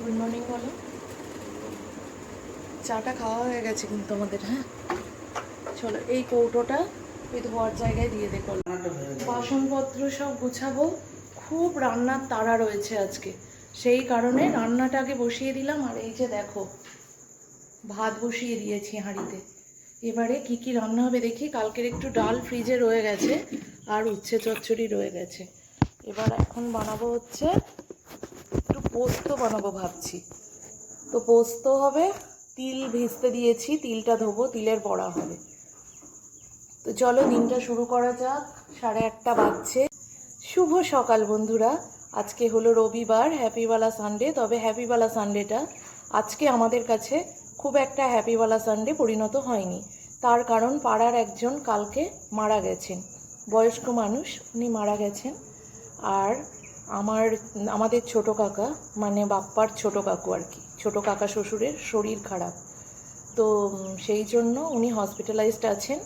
Good morning বলো। চাটা খাওয়া হয়ে গেছে কিন্তু আমাদের হ্যাঁ? চলো, এই কৌটোটা ওই ধোয়ার জায়গায় দিয়ে দেখো বাসনপত্র সব গুছাবো। খুব রান্নার তাড়া রয়েছে আজকে। সেই কারণে রান্নাটাকে বসিয়ে দিলাম। আর এই যে দেখো, ভাত বসিয়ে দিয়েছি হাঁড়িতে। এবারে কি কি রান্না হবে দেখি। কালকের একটু ডাল ফ্রিজে রয়ে গেছে আর উচ্ছে চচ্চড়ি রয়ে গেছে। এবার এখন বানাবো হচ্ছে পোস্ত বানাবো ভাবছি। তো পোস্ত হবে, তিল ভিজতে দিয়েছি, তিলটা ধোবো, তিলের বড়া হবে। তো চলো দিনটা শুরু করা যাক, সাড়ে আটটা বাজছে। শুভ সকাল বন্ধুরা, আজকে হলো রবিবার হ্যাপিওয়ালা সানডে তবে হ্যাপিওয়ালা সানডেটা আজকে আমাদের কাছে খুব একটা হ্যাপিওয়ালা সানডে পরিণত হয়নি। তার কারণ পাড়ার একজন কালকে মারা গেছেন। বয়স্ক মানুষ, উনি মারা গেছেন। আর আমার, আমাদের ছোট কাকা মানে বাপ্পার ছোট কাকু আর কি। ছোট কাকা শ্বশুরের শরীর খারাপ। তো সেই জন্য উনি হসপিটালাইজড আছেন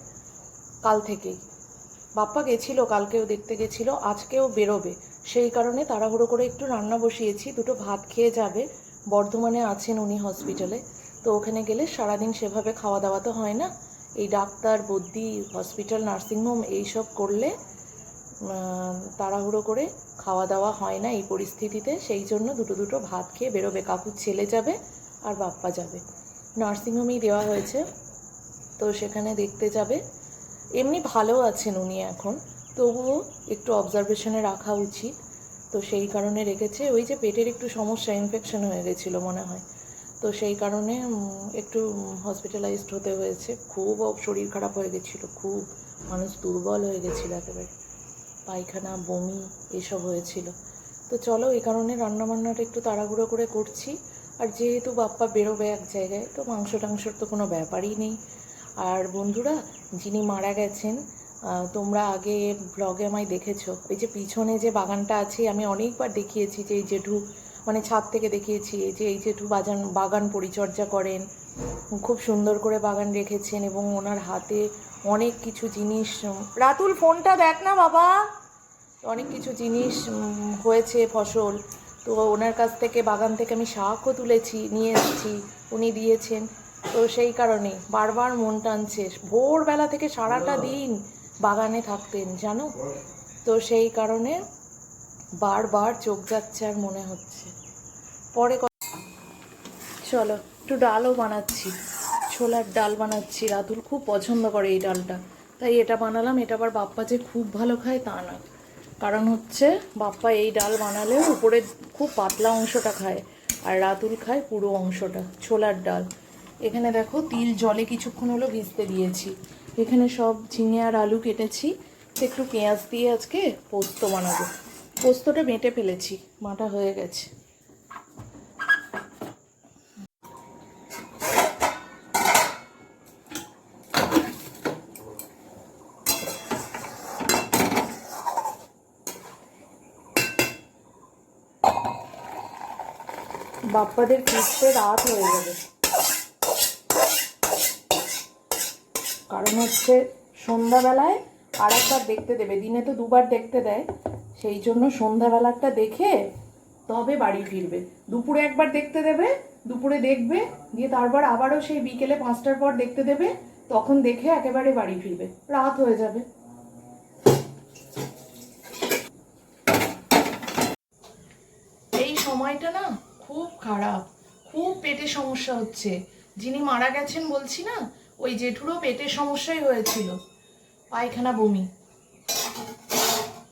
কাল থেকেই। বাপ্পা গেছিল, কালকেও দেখতে গেছিল, আজকেও বেরোবে। সেই কারণে তাড়াহুড়ো করে একটু রান্না বসিয়েছি, দুটো ভাত খেয়ে যাবে। বর্ধমানে আছেন উনি হসপিটালে তো ওখানে গেলে সারাদিন সেভাবে খাওয়া দাওয়া তো হয় না। এই ডাক্তার বদ্যি হসপিটাল নার্সিংহোম এইসব করলে তাড়াহুড়ো করে খাওয়া দাওয়া হয় না এই পরিস্থিতিতে। সেই জন্য দুটো দুটো ভাত খেয়ে বেরোবে। কাকুর ছেলে যাবে আর বাপ্পা যাবে। নার্সিংহোমেই দেওয়া হয়েছে, তো সেখানে দেখতে যাবে। এমনি ভালো আছেন উনি এখন। তবুও একটু অবজারভেশনে রাখা উচিত। তো সেই কারণে রেখেছে। ওই যে পেটের একটু সমস্যা ইনফেকশন হয়ে গেছিল মনে হয়। তো সেই কারণে একটু হসপিটালাইজড হতে হয়েছে। খুব শরীর খারাপ হয়ে গেছিল। খুব মানুষ দুর্বল হয়ে গেছিল একেবারে। পায়খানা, বমি এসব হয়েছিল। তো চলো এই কারণে রান্নাবান্নাটা একটু তাড়াহুড়ো করে করছি। আর যেহেতু বাপ্পা বেরোবে এক জায়গায়, তো মাংস টাংসর তো কোনো ব্যাপারই নেই। আর বন্ধুরা, যিনি মারা গেছেন তোমরা আগে ব্লগে আমায় দেখেছ। ওই যে পিছনে যে বাগানটা আছে, আমি অনেকবার দেখিয়েছি যে এই জেঠু মানে ছাদ থেকে দেখিয়েছি, এই যে এই জেঠু বাগান বাগান পরিচর্যা করেন। খুব সুন্দর করে বাগান রেখেছেন এবং ওনার হাতে অনেক কিছু জিনিস রাতুল ফোনটা দেখ না বাবা। অনেক কিছু জিনিস হয়েছে ফসল। তো ওনার কাছ থেকে বাগান থেকে আমি শাকও তুলেছি নিয়ে এসেছি উনি দিয়েছেন। তো সেই কারণে বারবার মন টানছে। ভোরবেলা থেকে সারাটা দিন বাগানে থাকতেন জানো? তো সেই কারণে বারবার চোখ যাচ্ছে আর মনে হচ্ছে। পরে চলো একটু ডালও বানাচ্ছি। ছোলার ডাল বানাচ্ছি। রাতুল খুব পছন্দ করে এই ডালটা। তাই এটা বানালাম। এটা আবার বাপ্পা যে খুব ভালো খায় তা না কারণ হচ্ছে বাপ্পা এই ডাল বানালেও উপরে খুব পাতলা অংশটা খায় আর রাতুল খায় পুরো অংশটা, ছোলার ডাল। এখানে দেখো তিল জলে কিছুক্ষণ হলো ভিজতে দিয়েছি। এখানে সব ঝিঙে আর আলু কেটেছি। একটু পেঁয়াজ দিয়ে আজকে পোস্ত বানাবো। পোস্তটা বেটে ফেলেছি। মাটা হয়ে গেছে। বাপ্পাদের ফিরতে রাত হয়ে যাবে। কারণ হচ্ছে সন্ধ্যাবেলায় আর একবার দেখতে দেবে। দিনে তো দুবার দেখতে দেয়। সেই জন্য সন্ধ্যাবেলাটা দেখে তবে বাড়ি ফিরবে। দুপুরে একবার দেখতে দেবে, দুপুরে দেখবে, দিয়ে তারপর আবারও সেই বিকেলে পাঁচটার পর দেখতে দেবে, তখন দেখে একেবারে বাড়ি ফিরবে। রাত হয়ে যাবে। এই সময়টা না খুব খারাপ, খুব পেটে সমস্যা হচ্ছে। যিনি মারা গেছেন বলছি না, ওই জেঠুরও পেটের সমস্যাই হয়েছিল। পায়খানা বমি।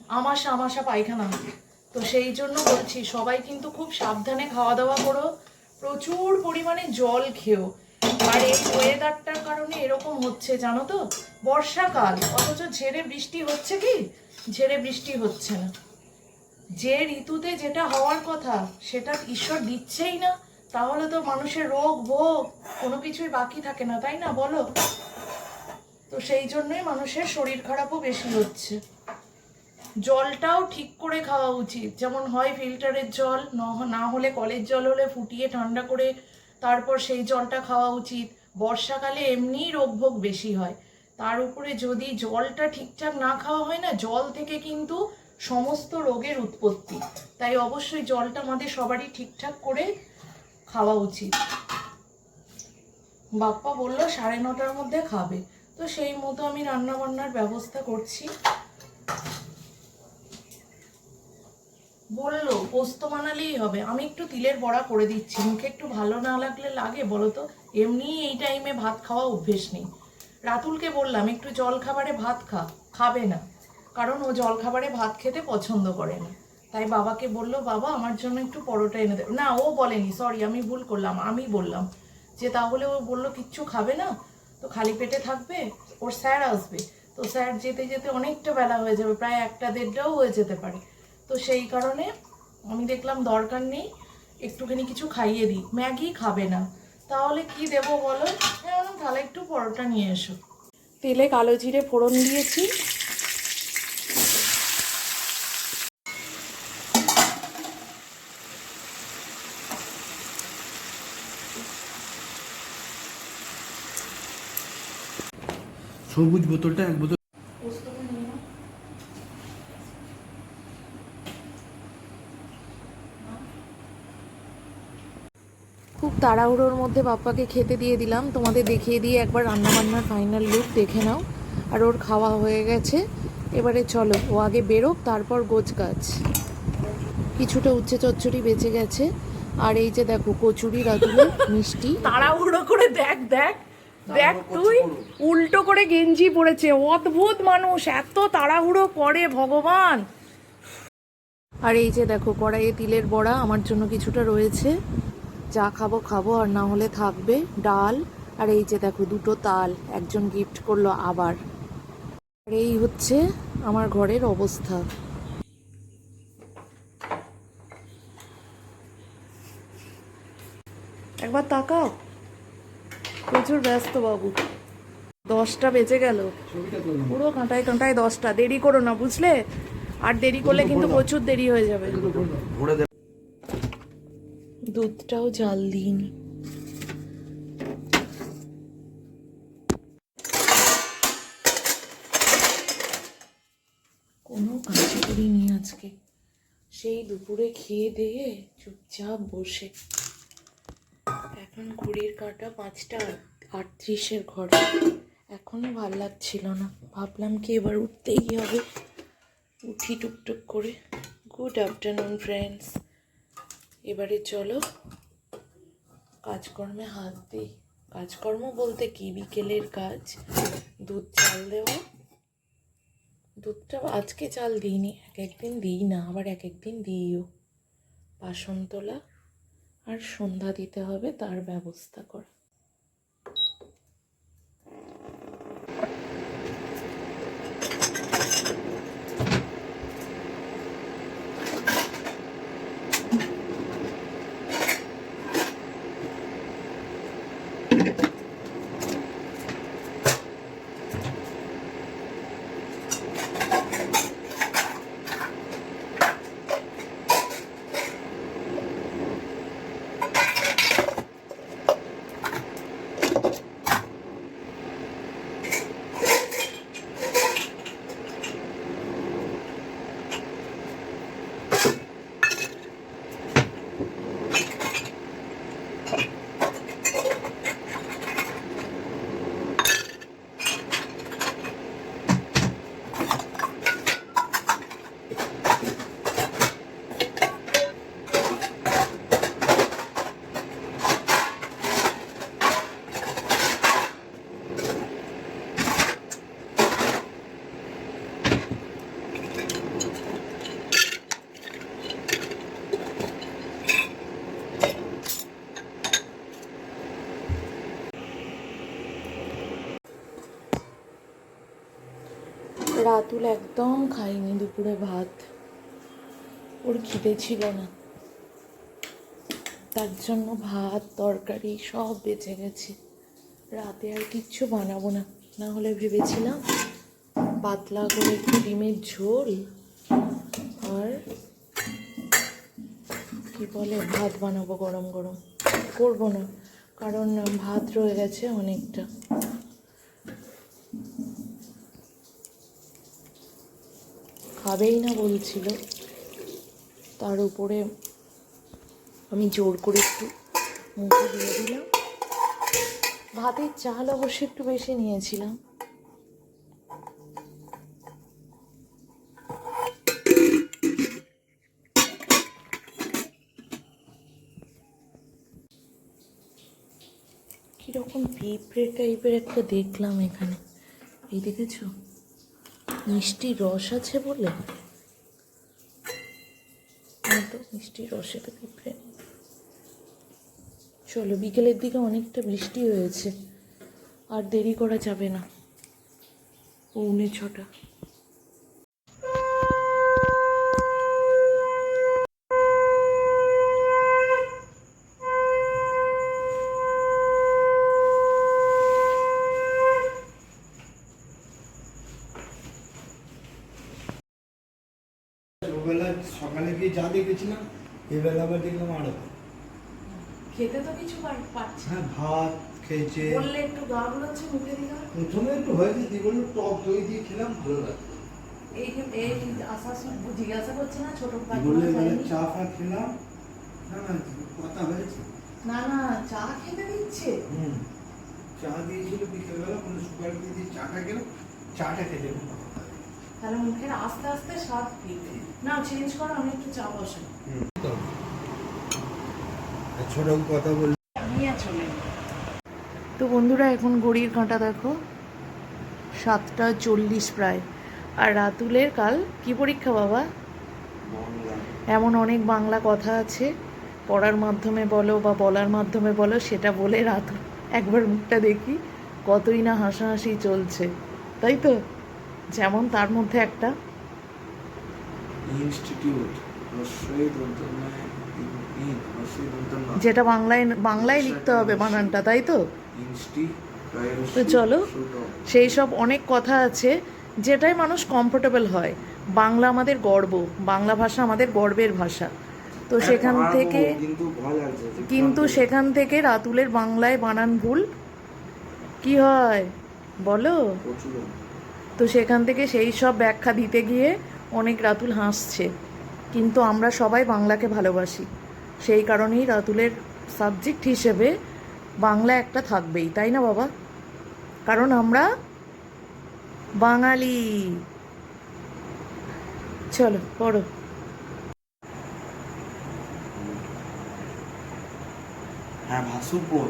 আমাশা আমাশা পায়খানা। তো সেই জন্য বলছি, সবাই কিন্তু খুব সাবধানে খাওয়া দাওয়া করো। প্রচুর পরিমাণে জল খেও। আর এই ওয়েদারটার কারণে এরকম হচ্ছে, জানো তো? বর্ষাকাল, অথচ ঝেড়ে বৃষ্টি হচ্ছে কি? ঝেড়ে বৃষ্টি হচ্ছে না। যে ঋতুতে যেটা হওয়ার কথা, সেটা ঈশ্বর দিচ্ছেই না, তাহলে তো মানুষের রোগ, ভোগ কোনো কিছুই বাকি থাকে না, তাই না? বলো। তো সেই জন্যই মানুষের শরীর খারাপও বেশি হচ্ছে। জলটাও ঠিক করে খাওয়া উচিত। যেমন হয় ফিল্টারের জল, ন- হলে কলের জল হলে ফুটিয়ে ঠান্ডা করে তারপর সেই জলটা খাওয়া উচিত। বর্ষাকালে এমনিই রোগভোগ বেশি হয়। তার উপরে যদি জলটা ঠিকঠাক না খাওয়া হয় না, জল থেকে কিন্তু সমস্ত রোগের উৎপত্তি। তাই অবশ্যই জলটা আমাদের সবারই ঠিকঠাক করে খাওয়া উচিত। বাপ্পা বলল, সাড়ে নটার মধ্যে খাবে। তো সেই মতো আমি রান্না বান্নার ব্যবস্থা করছি। বলল, পোস্ত বানালেই হবে। আমি একটু তিলের বড়া করে দিচ্ছি। মুখে একটু ভালো না লাগলে লাগে বলো তো এমনি এই টাইমে ভাত খাওয়া অভ্যেস নেই। রাতুলকে বললাম, একটু জল খাবারে ভাত খা। খাবে না। কারণ ও জল খাবারে ভাত খেতে পছন্দ করে না তাই বাবাকে বলল, বাবা, আমার জন্য একটু পরোটা এনে দেবে না, ও বলেনি সরি আমি ভুল করলাম, আমি বললাম যে তাহলে ও বলল, কিচ্ছু খাবে না, তো খালি পেটে থাকবে, ওর স্যার আসবে। তো স্যার যেতে যেতে অনেকটা বেলা হয়ে যাবে, প্রায় একটা দেড়টাও হয়ে যেতে পারে। তো সেই কারণে আমি দেখলাম দরকার নেই, একটুখানি কিছু খাইয়ে দিই। ম্যাগি খাবে না। তাহলে কি দেবো বলো? হ্যাঁ তাহলে একটু পরোটা নিয়ে এসো। তেলে কালো জিরে ফোড়ন দিয়েছি। সবুজ বোতলটা এক বোতল। খুব তাড়াহুড়োর মধ্যে বাপ্পাকে খেতে দিয়ে দিলাম। তোমাদের দেখিয়ে দিয়ে একবার রান্নাবান্নার ফাইনাল লুক দেখে নাও। আর ওর খাওয়া হয়ে গেছে। এবারে চলো ও আগে বেরোক তারপর গোছ গাছ। কিছুটা উচ্ছে চচ্চড়ি বেঁচে গেছে। আর এই যে দেখো কচুরি রাতুলে মিষ্টি। তাড়াহুড়ো করে দেখ দেখ। দেখ তুই উল্টো করে গেঞ্জি পড়েছে অদ্ভুত মানুষ এত তাড়াহুড়ো করে ভগবান। আর এই যে দেখো কড়াইয়ে তিলের বড়া আমার জন্য কিছুটা রয়েছে। যা খাব খাব আর না হলে থাকবে ডাল। আর এই যে দেখো দুটো তাল একজন গিফট করল আবার। আর এই হচ্ছে আমার ঘরের অবস্থা। একবার তাকাও। প্রচুর ব্যস্ত বাবু। দশটা বেজে গেল। পুরো কাঁটায় কাঁটায় দশটা। দেরি করো না, বুঝলে? আর দেরি করলে কিন্তু প্রচুর দেরি হয়ে যাবে। দুধটাও জাল দিইনি। কোনো কাজ করিনি আজকে। সেই দুপুরে খেয়ে দিয়ে চুপচাপ বসে। এখন ঘড়ির কাঁটা পাঁচটা আটত্রিশের ঘরে। এখনও ভালো লাগছিল না। ভাবলাম কি এবার উঠতেই হবে। উঠি টুকটুক করে। গুড আফটারনুন ফ্রেন্ডস এবারে চলো। কাজকর্মে হাত দিই। কাজকর্ম বলতে কি? বিকেলের কাজ। দুধ চাল দেওয়া। দুধটা আজকে চাল দিইনি। এক একদিন দিই না, আবার এক একদিন দিইও। বাসন তোলা। আর সন্ধ্যা দিতে হবে তার ব্যবস্থা করা। রাতুল একদম খাইনি দুপুরে ভাত। ওর খিদে ছিল না। তার জন্য ভাত, তরকারি সব বেঁচে গেছে। রাতে আর কিচ্ছু বানাবো না। না হলে ভেবেছিলাম পাতলা করে একটু ডিমের ঝোল আর কি বলে, ভাত বানাবো গরম গরম। করব না, কারণ ভাত রয়ে গেছে অনেকটা। খাবেই না বলছিল। তার উপরে আমি জোর করে একটু মুখে দিয়ে দিলাম। ভাতের চাল অবশ্য একটু বেশি নিয়েছিলাম। কীরকম পিঁপড়ে টাইপের একটা দেখলাম এখানে। এই দেখেছ? মিষ্টি রস আছে বলে? তো মিষ্টি রসে তো পিঁপড়ে। চলো, বিকেলের দিকে অনেকটা বৃষ্টি হয়েছে, আর দেরি করা যাবে না। পৌনে ছটা। ওবেলা সকালে গিয়ে যা দেখেছিলাম এবেলা আবার দেখলাম আরও খেতে তো কিছু পাচ্ছি। হ্যাঁ ভাত খেয়েছে। বললে একটু গা গুলোচ্ছে মুখে দিলাম প্রথমে একটু হয়েছে দিয়ে বলল টক দই দিয়ে খেলাম ভালো এই এই আসার সময় জিজ্ঞাসা করছে না ছোট বলল? চা ফা খেলাম। না না কথা হয়েছে। না না চা খেতে দিচ্ছে। হুম। চা দিয়েছিল বিকেলবেলা কোনো সুগার দিয়ে দিয়ে চাটা খেলাম চাটা খেতে। তাহলে মুখের আস্তে আস্তে স্বাদ ফিরবে। না চেঞ্জ করো আমি একটু চা বসাই। ছোট কথা বল নিয়ে চলে তো বন্ধুরা এখন ঘড়ির কাঁটা দেখো। সাতটা চল্লিশ প্রায়। আর রাতুলের কাল কি পরীক্ষা বাবা? এমন অনেক বাংলা কথা আছে। পড়ার মাধ্যমে বলো বা বলার মাধ্যমে বলো সেটা বলে রাতুল একবার মুখটা দেখি। কতই না হাসাহাসি চলছে। তাই তো? যেমন তার মধ্যে একটা। ইনস্টিটিউট যেটা বাংলায় বাংলায় লিখতে হবে বানানটা তাই তো? তো চলো সেই সব অনেক কথা আছে যেটাই মানুষ কমফোর্টেবল হয়। বাংলা আমাদের গর্ব বাংলা ভাষা আমাদের গর্বের ভাষা। তো সেখান থেকে কিন্তু। সেখান থেকে রাতুলের বাংলায় বানান ভুল? কি হয়? বলো। তো সেখান থেকে সেই সব ব্যাখ্যা দিতে গিয়ে অনেক রাতুল হাসছে। কিন্তু আমরা সবাই বাংলাকে ভালোবাসি। সেই কারণেই রাতুলের সাবজেক্ট হিসেবে বাংলা একটা থাকবেই, তাই না বাবা? কারণ আমরা বাঙালি। চলো, পড়ো। হ্যাঁ ভাসুপুর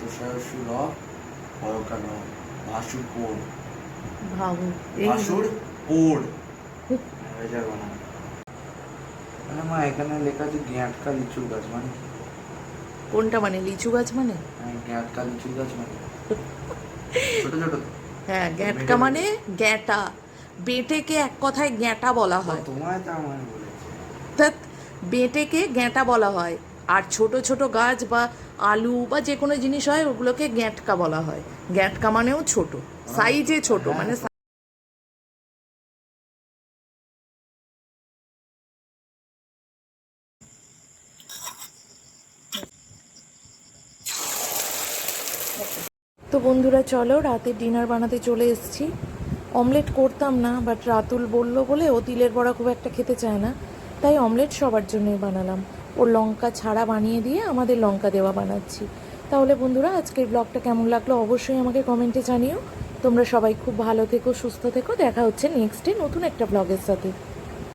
তুষার সুর ভয়কার ভাসুপুর ভাবো এই হয়ে যাবে না। মানে মা এখানে লেখা আছে গ্যাঁটকা লিচু গাছ মানে কোনটা মানে লিচু গাছ মানে? হ্যাঁ, গ্যাঁটকা লিচু গাছ মানে। ছোট ছোট। হ্যাঁ গ্যাটকা মানে গ্যাটা। বেটেকে এক কথায় গ্যাটা বলা হয়। তোমায় তো আমার বলেছে। বেঁটেকে গ্যাঁটা বলা হয়। আর ছোট ছোট গাছ বা আলু বা যে কোনো জিনিস হয় ওগুলোকে গ্যাঁটকা বলা হয়। গ্যাঁটকা মানেও ছোট। সাইজে ছোট মানে তো বন্ধুরা চলো রাতের ডিনার বানাতে চলে এসেছি। অমলেট করতাম না বাট রাতুল বলল বলে ও তিলের বড়া খুব একটা খেতে চায় না তাই অমলেট সবার জন্যই বানালাম। ওর লঙ্কা ছাড়া বানিয়ে দিয়ে আমাদের লঙ্কা দেওয়া বানাচ্ছি। তাহলে বন্ধুরা, আজকের ব্লগটা কেমন লাগল অবশ্যই আমাকে কমেন্টে জানিও। তোমরা সবাই খুব ভালো থেকো, সুস্থ থেকো। দেখা হচ্ছে নেক্সট ডে নতুন একটা ব্লগের সাথে।